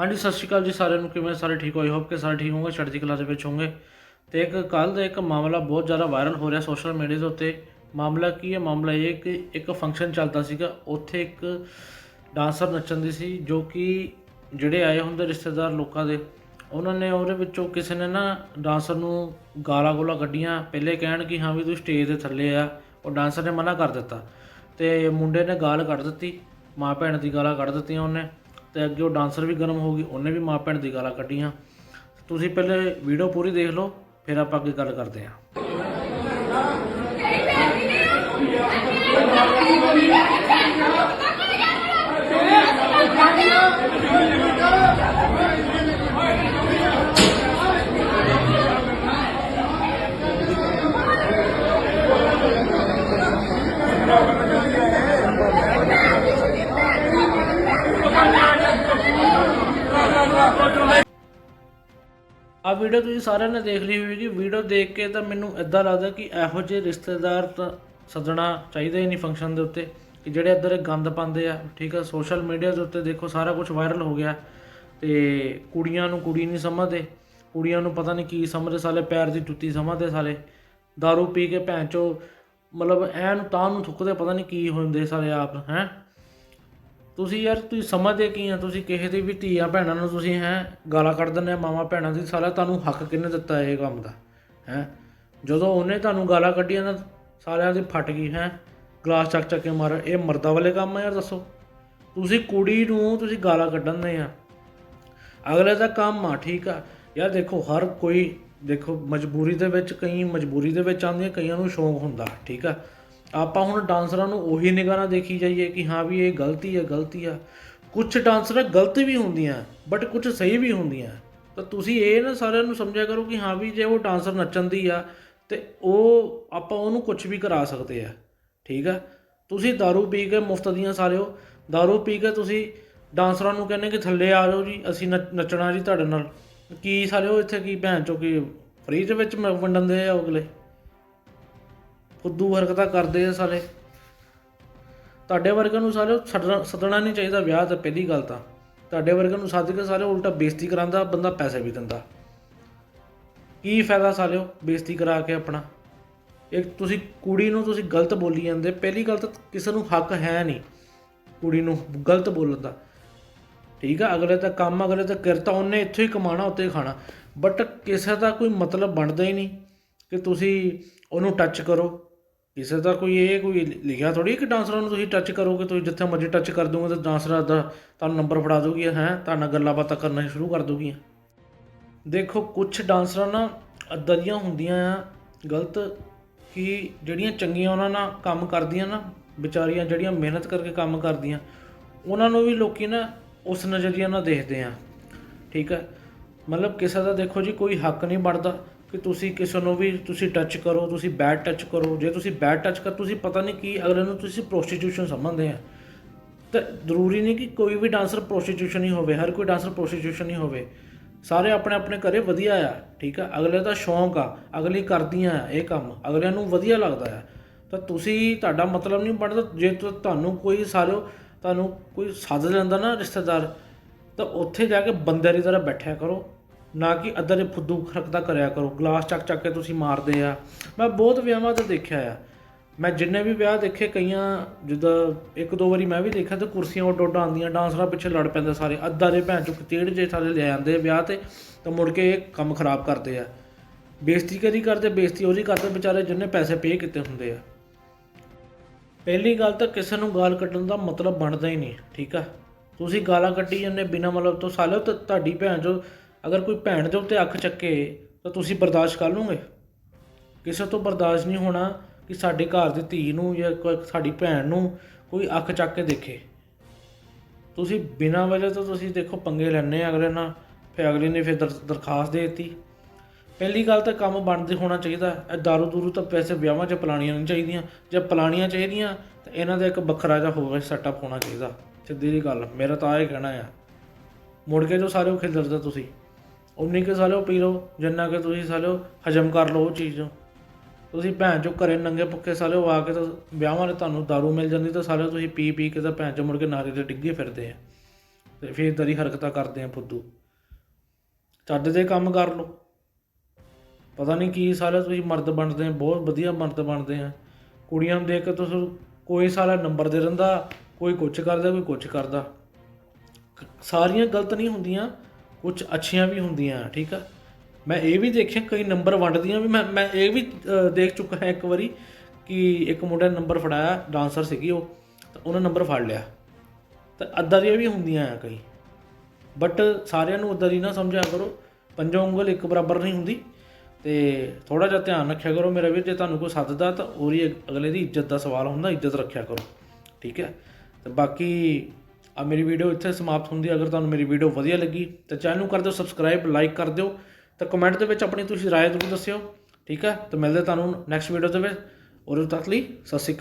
ਹਾਂਜੀ, ਸਤਿ ਸ਼੍ਰੀ ਅਕਾਲ ਜੀ ਸਾਰਿਆਂ ਨੂੰ। ਕਿਵੇਂ ਸਾਰੇ ਠੀਕ ਹੋਏ ਹੋਪ ਕਿ ਸਾਰੇ ਠੀਕ ਹੋਣਗੇ ਚੜ੍ਹਦੀ ਕਲਾ ਦੇ ਵਿੱਚ ਹੋਣਗੇ ਤੇ ਇੱਕ ਕੱਲ ਦਾ ਇੱਕ ਮਾਮਲਾ ਬਹੁਤ ਜ਼ਿਆਦਾ ਵਾਇਰਲ ਹੋ ਰਿਹਾ ਸੋਸ਼ਲ ਮੀਡੀਆ ਦੇ ਉੱਤੇ। ਮਾਮਲਾ ਕੀ ਹੈ? ਮਾਮਲਾ ਇਹ ਕਿ ਇੱਕ ਫੰਕਸ਼ਨ ਚੱਲਦਾ ਸੀਗਾ। ਉੱਥੇ ਇੱਕ ਡਾਂਸਰ ਨੱਚਣ ਦੀ ਸੀ, ਜੋ ਕਿ ਜਿਹੜੇ ਆਏ ਹੁੰਦੇ ਰਿਸ਼ਤੇਦਾਰ ਲੋਕਾਂ ਦੇ, ਉਹਨਾਂ ਨੇ ਉਹਦੇ ਵਿੱਚੋਂ ਕਿਸੇ ਨੇ ਨਾ ਡਾਂਸਰ ਨੂੰ ਗਾਲਾਂ ਗੋਲਾ ਕੱਢੀਆਂ। ਪਹਿਲੇ ਕਹਿਣ ਕਿ, ਹਾਂ ਵੀ ਤੂੰ ਸਟੇਜ ਦੇ ਥੱਲੇ ਆ। ਉਹ ਡਾਂਸਰ ਨੇ ਮਨਾ ਕਰ ਦਿੱਤਾ। ਤੇ ਮੁੰਡੇ ਨੇ ਗਾਲ ਕੱਢ ਦਿੱਤੀ। ਮਾਂ ਭੈਣ ਦੀ ਗਾਲਾਂ ਕੱਢ ਦਿੱਤੀਆਂ ਉਹਨੇ। ਤੇ ਅੱਗੇ ਉਹ ਡਾਂਸਰ ਵੀ ਗਰਮ ਹੋ ਗਈ, ਉਹਨੇ ਵੀ ਮਾਂ ਭੈਣ ਦੀ ਗਾਲਾਂ ਕੱਢੀਆਂ। ਤੁਸੀਂ ਪਹਿਲੇ ਵੀਡੀਓ ਪੂਰੀ ਦੇਖ ਲਓ, ਫਿਰ ਆਪਾਂ ਅੱਗੇ ਗੱਲ ਕਰਦੇ ਹਾਂ। ਵੀਡੀਓ ਤੁਸੀਂ ਸਾਰਿਆਂ ਨੇ ਦੇਖ ਲਈ ਹੋਵੇਗੀ। ਵੀਡੀਓ ਦੇਖ ਕੇ ਤਾਂ ਮੈਨੂੰ ਇਦਾਂ ਲੱਗਦਾ ਕਿ ਇਹੋ ਜਿਹੇ ਰਿਸ਼ਤੇਦਾਰ ਤਾਂ ਸੱਜਣਾ ਚਾਹੀਦਾ ਹੀ ਨਹੀਂ ਫੰਕਸ਼ਨ ਦੇ ਉੱਤੇ, ਕਿ ਜਿਹੜੇ ਇੱਧਰ ਇਹ ਗੰਦ ਪਾਉਂਦੇ ਆ। ਠੀਕ ਆ ਸੋਸ਼ਲ ਮੀਡੀਆ ਦੇ ਉੱਤੇ ਦੇਖੋ, ਸਾਰਾ ਕੁਝ ਵਾਇਰਲ ਹੋ ਗਿਆ। ਤੇ ਕੁੜੀਆਂ ਨੂੰ ਕੁੜੀ ਨਹੀਂ ਸਮਝਦੇ। ਕੁੜੀਆਂ ਨੂੰ ਪਤਾ ਨਹੀਂ ਕੀ ਸਮਝਦੇ, ਸਾਲੇ ਪੈਰ ਦੀ ਜੁੱਤੀ ਸਮਝਦੇ ਸਾਲੇ। दारू ਪੀ ਕੇ ਭੈਣ ਚੋ, ਮਤਲਬ ਐਨ ਤਾਂ ਨੂੰ ਥੁੱਕਦੇ, ਪਤਾ ਨਹੀਂ ਕੀ ਹੁੰਦੇ ਸਾਲੇ ਆਪ, ਹੈ? ਤੁਸੀਂ ਯਾਰ ਤੁਸੀਂ ਸਮਝਦੇ ਕੀ ਆ? ਤੁਸੀਂ ਕਿਸੇ ਦੀ ਵੀ ਧੀਆ ਭੈਣਾਂ ਨੂੰ ਤੁਸੀਂ ਹੈ ਗਾਲਾਂ ਕੱਢ ਦਿੰਦੇ ਆ, ਮਾਵਾਂ ਭੈਣਾਂ ਦੀ, ਸਾਲਾ ਤੁਹਾਨੂੰ ਹੱਕ ਕਿਹਨੇ ਦਿੱਤਾ ਇਹ ਕੰਮ ਦਾ? ਹੈ? ਜਦੋਂ ਉਹਨੇ ਤੁਹਾਨੂੰ ਗਾਲਾਂ ਕੱਢੀਆਂ ਨਾ ਸਾਰਿਆਂ ਦੀ ਫਟ ਗਈ, ਹੈ? ਗਲਾਸ ਚੱਕ ਚੱਕ ਕੇ ਮਾਰ, ਇਹ ਮਰਦਾਂ ਵਾਲੇ ਕੰਮ ਆ ਯਾਰ ਦੱਸੋ। ਤੁਸੀਂ ਕੁੜੀ ਨੂੰ ਤੁਸੀਂ ਗਾਲਾਂ ਕੱਢਣ ਦੇ ਆ। ਅਗਲੇ ਦਾ ਕੰਮ ਆ, ਠੀਕ ਆ। ਯਾਰ ਦੇਖੋ, ਹਰ ਕੋਈ, ਦੇਖੋ, ਮਜਬੂਰੀ ਦੇ ਵਿੱਚ, ਕਈ ਮਜਬੂਰੀ ਦੇ ਵਿੱਚ ਆਉਂਦੀਆਂ, ਕਈਆਂ ਨੂੰ ਸ਼ੌਂਕ ਹੁੰਦਾ, ਠੀਕ ਆ। ਆਪਾਂ ਹੁਣ ਡਾਂਸਰਾਂ ਨੂੰ ਉਹੀ ਨਿਗਾਹ ਨਾਲ ਦੇਖੀ ਜਾਈਏ ਕਿ ਹਾਂ ਵੀ ਇਹ ਗਲਤੀ ਹੈ ਗਲਤੀ ਆ ਕੁਝ ਡਾਂਸਰਾਂ ਗਲਤ ਵੀ ਹੁੰਦੀਆਂ ਬਟ ਕੁਝ ਸਹੀ ਵੀ ਹੁੰਦੀਆਂ ਤਾਂ ਤੁਸੀਂ ਇਹ ਨਾ ਸਾਰਿਆਂ ਨੂੰ ਸਮਝਿਆ ਕਰੋ ਕਿ ਹਾਂ ਵੀ ਜੇ ਉਹ ਡਾਂਸਰ ਨੱਚਣ ਦੀ ਆ ਤੇ ਉਹ ਆਪਾਂ ਉਹਨੂੰ ਕੁਝ ਵੀ ਕਰਾ ਸਕਦੇ ਆ ਠੀਕ ਆ ਤੁਸੀਂ दारू ਪੀ ਕੇ ਮੁਫਤ ਦੀਆਂ ਸਾਲਿਓ दारू ਪੀ ਕੇ ਤੁਸੀਂ ਡਾਂਸਰਾਂ ਨੂੰ ਕਹਿੰਦੇ ਕਿ ਥੱਲੇ ਆ ਜਾਓ ਜੀ ਅਸੀਂ ਨੱਚ- ਨੱਚਣਾ ਜੀ ਤੁਹਾਡੇ ਨਾਲ ਕੀ ਸਾਲਿਓ ਇੱਥੇ ਕੀ ਭੈਣ ਚੋ ਕੀ ਫ੍ਰੀ ਦੇ ਵਿੱਚ ਮ- ਵੰਡਣ ਦੇ ਆ ਅਗਲੇ ਫੁੱਦੂ ਹਰਕਤਾਂ ਕਰਦੇ ਆ ਸਾਰੇ ਤੁਹਾਡੇ ਵਰਗਿਆਂ ਨੂੰ ਸਾਰੇ ਛੱਡਣਾ, ਸੱਦਣਾ ਨਹੀਂ ਚਾਹੀਦਾ ਵਿਆਹ ਤਾਂ ਪਹਿਲੀ ਗੱਲ ਤਾਂ। ਤੁਹਾਡੇ ਵਰਗਿਆਂ ਨੂੰ ਸੱਦ ਕੇ ਸਾਰੇ ਉਲਟਾ ਬੇਇੱਜ਼ਤੀ ਕਰਾਉਂਦਾ ਬੰਦਾ ਪੈਸੇ ਵੀ ਦਿੰਦਾ। ਕੀ ਫਾਇਦਾ ਸਾਲਿਓ ਬੇਇੱਜ਼ਤੀ ਕਰਾ ਕੇ ਆਪਣਾ? ਇੱਕ ਤੁਸੀਂ ਕੁੜੀ ਨੂੰ ਤੁਸੀਂ ਗਲਤ ਬੋਲੀ ਜਾਂਦੇ, ਪਹਿਲੀ ਗੱਲ ਤਾਂ ਕਿਸੇ ਨੂੰ ਹੱਕ ਹੈ ਨਹੀਂ ਕੁੜੀ ਨੂੰ ਗਲਤ ਬੋਲਣ ਦਾ। ਠੀਕ ਆ, ਅਗਲੇ ਤਾਂ ਕੰਮ, ਅਗਲੇ ਤਾਂ ਕਿਰਤਾ ਉਹਨੇ ਇੱਥੋਂ ਹੀ ਕਮਾਣਾ ਉੱਥੇ ਹੀ ਖਾਣਾ। ਬਟ ਕਿਸੇ ਦਾ ਕੋਈ ਮਤਲਬ ਬਣਦਾ ਹੀ ਨਹੀਂ ਕਿ ਤੁਸੀਂ ਉਹਨੂੰ ਟੱਚ ਕਰੋ। ਕਿਸੇ ਦਾ ਕੋਈ ਇਹ ਕੋਈ ਲਿਖਿਆ ਥੋੜੀ ਕਿ ਡਾਂਸਰਾਂ ਨੂੰ ਤੁਸੀਂ ਟੱਚ ਕਰੋਗੇ, ਤੁਸੀਂ ਜਿੱਥੇ ਮਰਜ਼ੀ ਟੱਚ ਕਰ ਦੋਗੇ, ਤਾਂ ਡਾਂਸਰਾਂ ਦਾ ਤੁਹਾਨੂੰ ਨੰਬਰ ਫੜਾ ਦੋਗੀ ਹੈ, ਤੁਹਾਡੇ ਨਾਲ ਗੱਲਾਂ ਬਾਤਾਂ ਕਰਨਾ ਸ਼ੁਰੂ ਕਰ ਦੋਗੀਆਂ ਦੇਖੋ ਕੁਝ ਡਾਂਸਰਾਂ ਨਾ ਅੱਦਾਂ ਦੀਆਂ ਹੁੰਦੀਆਂ ਆ, ਗਲਤ, ਕਿ ਜਿਹੜੀਆਂ ਚੰਗੀਆਂ ਉਹਨਾਂ ਨਾਲ ਕੰਮ ਕਰਦੀਆਂ ਨਾ, ਵਿਚਾਰੀਆਂ ਜਿਹੜੀਆਂ ਮਿਹਨਤ ਕਰਕੇ ਕੰਮ ਕਰਦੀਆਂ, ਉਹਨਾਂ ਨੂੰ ਵੀ ਲੋਕੀ ਨਾ ਉਸ ਨਜ਼ਰੀਏ ਨਾਲ ਦੇਖਦੇ ਆ, ਠੀਕ ਹੈ ਮਤਲਬ ਕਿਸੇ ਦਾ ਦੇਖੋ ਜੀ ਕੋਈ ਹੱਕ ਨਹੀਂ ਬਣਦਾ ਕਿ ਤੁਸੀਂ ਕਿਸੇ ਨੂੰ ਵੀ ਤੁਸੀਂ ਟੱਚ ਕਰੋ, ਤੁਸੀਂ ਬੈਡ ਟੱਚ ਕਰੋ। ਜੇ ਤੁਸੀਂ ਬੈਡ ਟੱਚ ਕਰ, ਤੁਸੀਂ ਪਤਾ ਨਹੀਂ ਕੀ, ਅਗਲੇ ਨੂੰ ਤੁਸੀਂ ਪ੍ਰੋਸਟੀਟਿਊਸ਼ਨ ਸਮਝਦੇ ਆ। ਤਾਂ ਜ਼ਰੂਰੀ ਨਹੀਂ ਕਿ ਕੋਈ ਵੀ ਡਾਂਸਰ ਪ੍ਰੋਸਟੀਟਿਊਸ਼ਨ ਹੀ ਹੋਵੇ, ਹਰ ਕੋਈ ਡਾਂਸਰ ਪ੍ਰੋਸਟੀਟਿਊਸ਼ਨ ਹੀ ਹੋਵੇ। ਸਾਰੇ ਆਪਣੇ ਆਪਣੇ ਘਰੇ ਵਧੀਆ ਆ, ਠੀਕ ਆ? ਅਗਲੇ ਦਾ ਸ਼ੌਂਕ ਆ, ਅਗਲੀ ਕਰਦੀਆਂ ਆ ਇਹ ਕੰਮ, ਅਗਲਿਆਂ ਨੂੰ ਵਧੀਆ ਲੱਗਦਾ ਆ। ਤਾਂ ਤੁਸੀਂ, ਤੁਹਾਡਾ ਮਤਲਬ ਨਹੀਂ ਬਣਦਾ, ਜੇ ਤੁਹਾਨੂੰ ਕੋਈ ਸਾਰਿਓ, ਤੁਹਾਨੂੰ ਕੋਈ ਸੱਦ ਲੈਂਦਾ ਨਾ ਰਿਸ਼ਤੇਦਾਰ, ਤਾਂ ਉੱਥੇ ਜਾ ਕੇ ਬੰਦੇ ਦੀ ਤਰ੍ਹਾਂ ਬੈਠਿਆ ਕਰੋ। ਨਾ ਕਿ ਅੱਧਾ ਦੇ ਫੁੱਦੂ ਖਰਕਦਾ ਕਰਿਆ ਕਰੋ, ਗਲਾਸ ਚੱਕ ਚੱਕ ਕੇ ਤੁਸੀਂ ਮਾਰਦੇ ਆ। ਮੈਂ ਬਹੁਤ ਵਿਆਹਾਂ ਤੇ ਦੇਖਿਆ ਆ। ਮੈਂ ਜਿੰਨੇ ਵੀ ਵਿਆਹ ਦੇਖੇ, ਕਈਆਂ ਜਿੱਦਾਂ ਇੱਕ ਦੋ ਵਾਰੀ ਮੈਂ ਵੀ ਦੇਖਿਆ ਤੇ ਕੁਰਸੀਆਂ ਉੱਡ ਉੱਡ ਆਉਂਦੀਆਂ, ਡਾਂਸਰਾਂ ਪਿੱਛੇ ਲੜ ਪੈਂਦੇ ਸਾਰੇ। ਅੱਧਾ ਦੇ ਭੈਣ ਚੋਂ ਕਚੇੜ ਜੇ ਸਾਰੇ ਲੈ ਆਉਂਦੇ ਵਿਆਹ ਤੇ, ਤਾਂ ਮੁੜ ਕੇ ਇਹ ਕੰਮ ਖਰਾਬ ਕਰਦੇ ਆ। ਬੇਇੱਜ਼ਤੀ ਕਦੀ ਕਰਦੇ, ਬੇਇੱਜ਼ਤੀ ਉਹਦੀ ਕਰਦੇ ਵਿਚਾਰੇ ਜਿੰਨੇ ਪੈਸੇ ਪੇ ਕੀਤੇ ਹੁੰਦੇ ਆ। ਪਹਿਲੀ ਗੱਲ ਤਾਂ ਕਿਸੇ ਨੂੰ ਗਾਲ ਕੱਢਣ ਦਾ ਮਤਲਬ ਬਣਦਾ ਹੀ ਨਹੀਂ, ਠੀਕ ਆ? ਤੁਸੀਂ ਗਾਲਾਂ ਕੱਢੀ ਜਾਂਦੇ ਬਿਨਾਂ ਮਤਲਬ ਤੋਂ, ਸਾਲਿਓ ਤਾਂ, ਤੁਹਾਡੀ ਭੈਣ ਜੋ ਅਗਰ ਕੋਈ ਭੈਣ ਦੇ ਉੱਤੇ ਅੱਖ ਚੱਕੇ, ਤਾਂ ਤੁਸੀਂ ਬਰਦਾਸ਼ਤ ਕਰ ਲਓਗੇ? ਕਿਸੇ ਤੋਂ ਬਰਦਾਸ਼ਤ ਨਹੀਂ ਹੋਣਾ ਕਿ ਸਾਡੇ ਘਰ ਦੀ ਧੀ ਨੂੰ ਜਾਂ ਸਾਡੀ ਭੈਣ ਨੂੰ ਕੋਈ ਅੱਖ ਚੱਕ ਕੇ ਦੇਖੇ। ਤੁਸੀਂ ਬਿਨਾਂ ਵਜ੍ਹਾ ਤੋਂ ਤੁਸੀਂ ਦੇਖੋ ਪੰਗੇ ਲੈਣੇ ਅਗਲੇ ਨਾਲ, ਫਿਰ ਅਗਲੇ ਨੇ ਫਿਰ ਦਰ- ਦਰਖਾਸਤ ਦੇ ਦਿੱਤੀ। ਪਹਿਲੀ ਗੱਲ ਤਾਂ ਕੰਮ ਬਣਦੇ ਹੋਣਾ ਚਾਹੀਦਾ। ਇਹ ਦਾਰੂ ਦੂਰੂ ਤਾਂ ਪੈਸੇ ਵਿਆਹਾਂ 'ਚ ਪਲਾਣੀਆਂ ਨਹੀਂ ਚਾਹੀਦੀਆਂ। ਜੇ ਪਲਾਣੀਆਂ ਚਾਹੀਦੀਆਂ, ਤਾਂ ਇਹਨਾਂ ਦਾ ਇੱਕ ਵੱਖਰਾ ਜਿਹਾ ਹੋਵੇ ਸੈਟਅਪ ਹੋਣਾ ਚਾਹੀਦਾ। ਸਿੱਧੀ ਜੀ ਗੱਲ, ਮੇਰਾ ਤਾਂ ਆਹ ਹੀ ਕਹਿਣਾ ਆ। ਮੁੜ ਕੇ ਜੋ ਸਾਰੇ ਉਹ ਖਿਲਰਦੇ ਤੁਸੀਂ। ਉਨੀ ਕੇ ਸਾਲਿਓ ਪੀ ਲਓ, ਜਿੰਨਾ ਕਿ ਤੁਸੀਂ ਸਾਲਿਓ ਹਜਮ ਕਰ ਲਓ ਉਹ ਚੀਜ਼ ਨੂੰ। ਤੁਸੀਂ ਭੈਣ ਚੋ ਘਰੇ ਨੰਗੇ ਭੁੱਖੇ ਸਾਲਿਓ ਆ ਕੇ ਤਾਂ ਵਿਆਹਾਂ ਵਾਲੇ ਤੁਹਾਨੂੰ ਦਾਰੂ ਮਿਲ ਜਾਂਦੀ ਤਾਂ ਸਾਲਿਓ ਤੁਸੀਂ ਪੀ ਪੀ ਕੇ ਤਾਂ ਭੈਣ ਚੋ ਮੁੜ ਕੇ ਨਾਰੇ ਤੇ ਡਿੱਗੇ ਫਿਰਦੇ ਆ। ਅਤੇ ਫਿਰ ਇਦਾਂ ਦੀ ਹਰਕਤਾਂ ਕਰਦੇ ਆ ਫੁੱਦੂ। ਚੱਜ ਦੇ ਕੰਮ ਕਰ ਲਓ। ਪਤਾ ਨਹੀਂ ਕੀ ਸਾਲਾ ਤੁਸੀਂ ਮਰਦ ਬਣਦੇ ਆ, ਬਹੁਤ ਵਧੀਆ ਮਰਦ ਬਣਦੇ ਆ। ਕੁੜੀਆਂ ਨੂੰ ਦੇਖ ਕੇ ਤੁਸੀਂ ਕੋਈ ਸਾਲਾ ਨੰਬਰ ਦੇ ਦਿੰਦਾ, ਕੋਈ ਕੁਛ ਕਰਦਾ, ਕੋਈ ਕੁਛ ਕਰਦਾ। ਸਾਰੀਆਂ ਗਲਤ ਨਹੀਂ ਹੁੰਦੀਆਂ। ਕੁਝ ਅੱਛੀਆਂ ਵੀ ਹੁੰਦੀਆਂ, ਠੀਕ ਆ? ਮੈਂ ਇਹ ਵੀ ਦੇਖਿਆ, ਕਈ ਨੰਬਰ ਵੰਡਦੀਆਂ ਵੀ, ਮੈਂ ਮੈਂ ਇਹ ਵੀ ਦੇਖ ਚੁੱਕਾ ਹਾਂ ਇੱਕ ਵਾਰੀ ਕਿ ਇੱਕ ਮੁੰਡੇ ਨੇ ਨੰਬਰ ਫੜਾਇਆ, ਡਾਂਸਰ ਸੀਗੀ ਉਹ, ਤਾਂ ਉਹਨੇ ਨੰਬਰ ਫੜ ਲਿਆ। ਤਾਂ ਅੱਦਾਂ ਦੀਆਂ ਵੀ ਹੁੰਦੀਆਂ ਆ ਕਈ। ਬਟ ਸਾਰਿਆਂ ਨੂੰ ਉੱਦਾਂ ਦੀ ਨਾ ਸਮਝਿਆ ਕਰੋ, ਪੰਜੋ ਉਂਗਲ ਇੱਕ ਬਰਾਬਰ ਨਹੀਂ ਹੁੰਦੀ। ਤੇ ਥੋੜਾ ਜਿਹਾ ਧਿਆਨ ਰੱਖਿਆ ਕਰੋ ਮੇਰੇ ਵੀਰ, ਜੇ ਤੁਹਾਨੂੰ ਕੋਈ ਸੱਦਦਾ ਤਾਂ ਉਹਦੀ ਅਗ- ਅਗਲੇ ਦੀ ਇੱਜ਼ਤ ਦਾ ਸਵਾਲ ਹੁੰਦਾ, ਇੱਜ਼ਤ ਰੱਖਿਆ ਕਰੋ, ਠੀਕ ਹੈ ਤੇ ਬਾਕੀ ਆ ਮੇਰੀ ਵੀਡੀਓ ਇੱਥੇ ਸਮਾਪਤ ਹੁੰਦੀ ਹੈ। ਅਗਰ ਤੁਹਾਨੂੰ ਮੇਰੀ ਵੀਡੀਓ ਵਧੀਆ ਲੱਗੀ, ਤਾਂ ਚੈਨਲ ਨੂੰ ਕਰ ਦਿਓ ਸਬਸਕ੍ਰਾਈਬ ਲਾਈਕ ਕਰ ਦਿਓ। ਤੇ ਕਮੈਂਟ ਦੇ ਵਿੱਚ ਆਪਣੀ ਤੁਸੀਂ ਰਾਏ ਜ਼ਰੂਰ ਦੱਸਿਓ। ਠੀਕ ਹੈ? ਤੇ ਮਿਲਦੇ ਤੁਹਾਨੂੰ ਨੈਕਸਟ ਵੀਡੀਓ ਦੇ ਵਿੱਚ। ਉਦੋਂ ਤੱਕ ਲਈ ਸਤਿ ਸ਼੍ਰੀ ਅਕਾਲ।